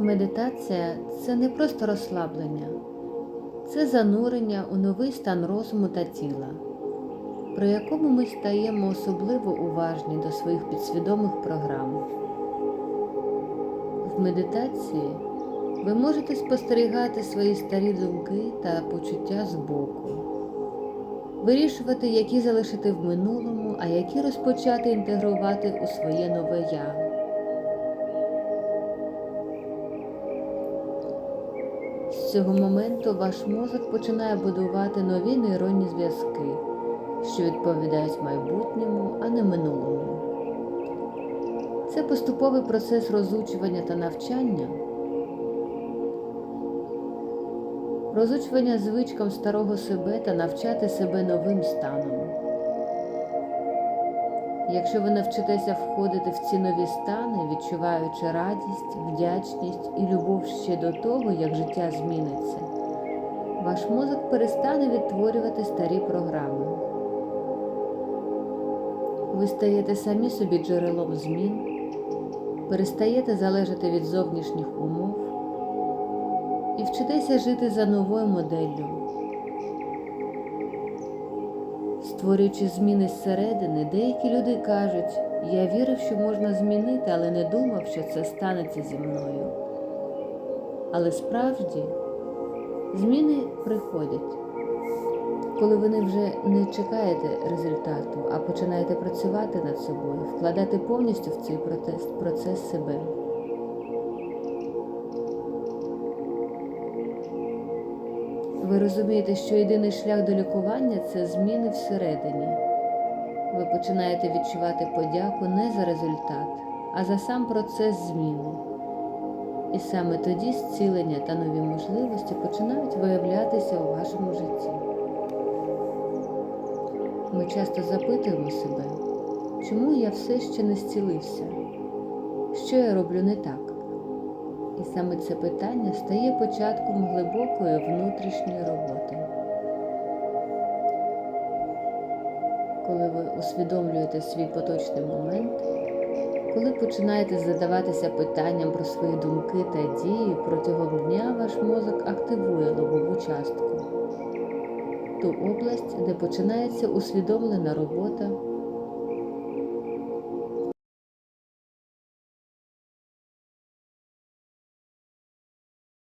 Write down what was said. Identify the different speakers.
Speaker 1: Медитація це не просто розслаблення, це занурення у новий стан розуму та тіла, при якому ми стаємо особливо уважні до своїх підсвідомих програм. В медитації ви можете спостерігати свої старі думки та почуття збоку, вирішувати, які залишити в минулому, а які розпочати інтегрувати у своє нове я. З цього моменту ваш мозок починає будувати нові нейронні зв'язки, що відповідають майбутньому, а не минулому. Це поступовий процес розучування та навчання, розучування звичкам старого себе та навчати себе новим станом. Якщо ви навчитеся входити в ці нові стани, відчуваючи радість, вдячність і любов ще до того, як життя зміниться, ваш мозок перестане відтворювати старі програми. Ви стаєте самі собі джерелом змін, перестаєте залежати від зовнішніх умов і вчитеся жити за новою моделлю. Створюючи зміни зсередини, деякі люди кажуть, я вірив, що можна змінити, але не думав, що це станеться зі мною. Але справді зміни приходять, коли ви вже не чекаєте результату, а починаєте працювати над собою, вкладати повністю в цей процес, процес себе. Ви розумієте, що єдиний шлях до лікування це зміни всередині. Ви починаєте відчувати подяку не за результат, а за сам процес зміни. І саме тоді зцілення та нові можливості починають виявлятися у вашому житті. Ми часто запитуємо себе, чому я все ще не зцілився? Що я роблю не так? І саме це питання стає початком глибокої внутрішньої роботи. Коли ви усвідомлюєте свій поточний момент, коли починаєте задаватися питанням про свої думки та дії, протягом дня ваш мозок активує лобову частку, ту область, де починається усвідомлена робота